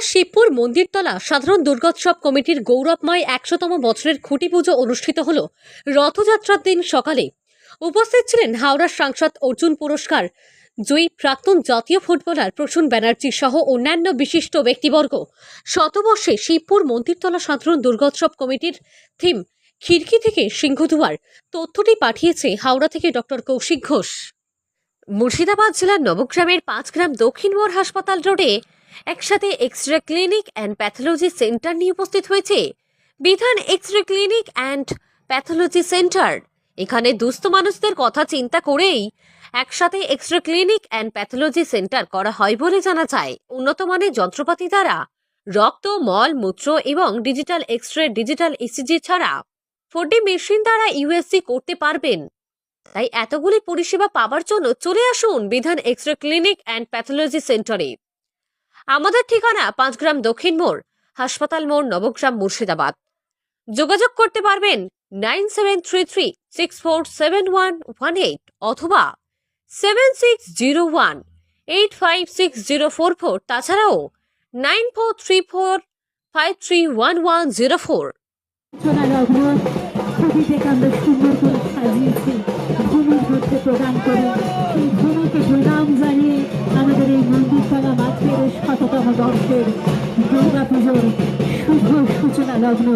হাওড়া শিবপুর মন্দিরতলা সাধারণ দুর্গোৎসব কমিটির গৌরবময় একশোতম বছরের খুঁটি পুজো অনুষ্ঠিত হল রথযাত্রার দিন সকালে। উপস্থিত ছিলেন হাওড়ার সাংসদ অর্জুন পুরস্কার, জয়ী প্রাক্তন জাতীয় ফুটবলার প্রসূন ব্যানার্জি সহ অন্যান্য বিশিষ্ট ব্যক্তিবর্গ। শতবর্ষে শিবপুর মন্দিরতলা সাধারণ দুর্গোৎসব কমিটির থিম খিড়কি থেকে সিংহদুয়ার। তথ্যটি পাঠিয়েছে হাওড়া থেকে ডক্টর কৌশিক ঘোষ। মুর্শিদাবাদ জেলার নবগ্রামের পাঁচগ্রাম দক্ষিণ মোড় হাসপাতাল রোডে একসাথে X ray clinic and pathology centre নিয়ে উপস্থিত হয়েছে। বিধান X ray clinic and pathology centre এখানে দুস্থ মানুষদের কথা চিন্তা করেই একসাথে X ray clinic and pathology centre করা হয় বলে জানা যায়। উন্নত মানের যন্ত্রপাতি দ্বারা রক্ত, মল, মূত্র এবং digital X ray digital ECG ছাড়া ফোরডি মেশিন দ্বারা ইউএসসি করতে পারবেন। তাই এতগুলি পরিষেবা পাওয়ার জন্য চলে আসুন বিধান X ray clinic and pathology সেন্টারে আমাদের ঠিকানা পাঁচগ্রাম দক্ষিণ মোড়, হাসপাতাল মোড়, নবগ্রাম, মুর্শিদাবাদ। যোগাযোগ করতে পারবেন nine seven three three six four seven one one eight অথবা seven six zero one eight five six zero four four, তাছাড়াও nine four three four five three one one zero four. সুন্দর করে সাজিয়েছি প্রদান করে। শততম দুর্গা পুজোর শুভ সূচনা লগ্ন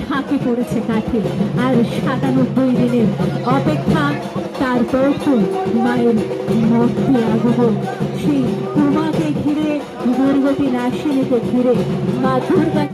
ঢাকে পড়েছে কাঠে আর সাতানব্বই দিনের অপেক্ষা তারপর তো মায়ের মূর্তি আগমন সেই তোমাকে ঘিরে দুর্গতি নাশিনীকে ঘিরে মা দুর্গা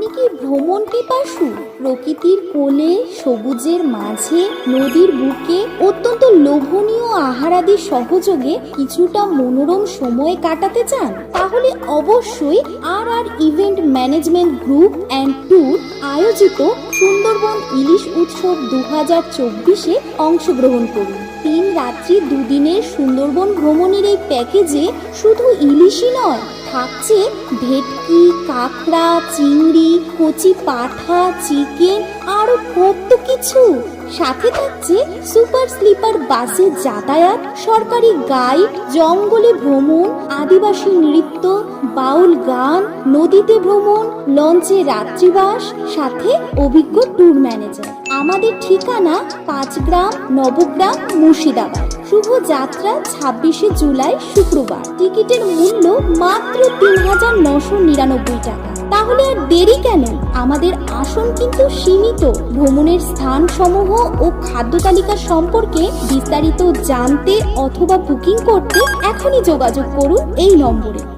আপনি কি ভ্রমণ পিপাসু? প্রকৃতির কোলে, সবুজের মাঝে, নদীর বুকে, অত্যন্ত লোভনীয় আহারাদি সহযোগে কিছুটা মনোরম সময় কাটাতে চান? তাহলে অবশ্যই আর আর event management group and tour আয়োজিত সুন্দরবন ইলিশ উৎসব দু হাজার চব্বিশে অংশগ্রহণ করুন। তিন রাত্রি দুদিনের সুন্দরবন ভ্রমণের এই প্যাকেজে শুধু ইলিশই নয়, থাকছে ভেটকি, কাঁকড়া, চিংড়ি, কচি পাঠা, চিকেন আরও কত কিছু। সাথে থাকছে সুপার স্লিপার বাসে যাতায়াত, সরকারি গাইড, জঙ্গলে ভ্রমণ, আদিবাসী নৃত্য, বাউল গান, নদীতে ভ্রমণ, লঞ্চে রাত্রিবাস, সাথে অভিজ্ঞ ট্যুর ম্যানেজার। আমাদের ঠিকানা পাঁচগ্রাম নবগ্রাম, মুর্শিদাবাদ। শুভ যাত্রা ছাব্বিশে জুলাই, শুক্রবার। টিকিটের মূল্য মাত্র তিন হাজার নশো নিরানব্বই টাকা। তাহলে আর দেরি কেন? আমাদের আসন কিন্তু সীমিত। ভ্রমণের স্থান সমূহ ও খাদ্য তালিকা সম্পর্কে বিস্তারিত জানতে অথবা বুকিং করতে এখনই যোগাযোগ করুন এই নম্বরে।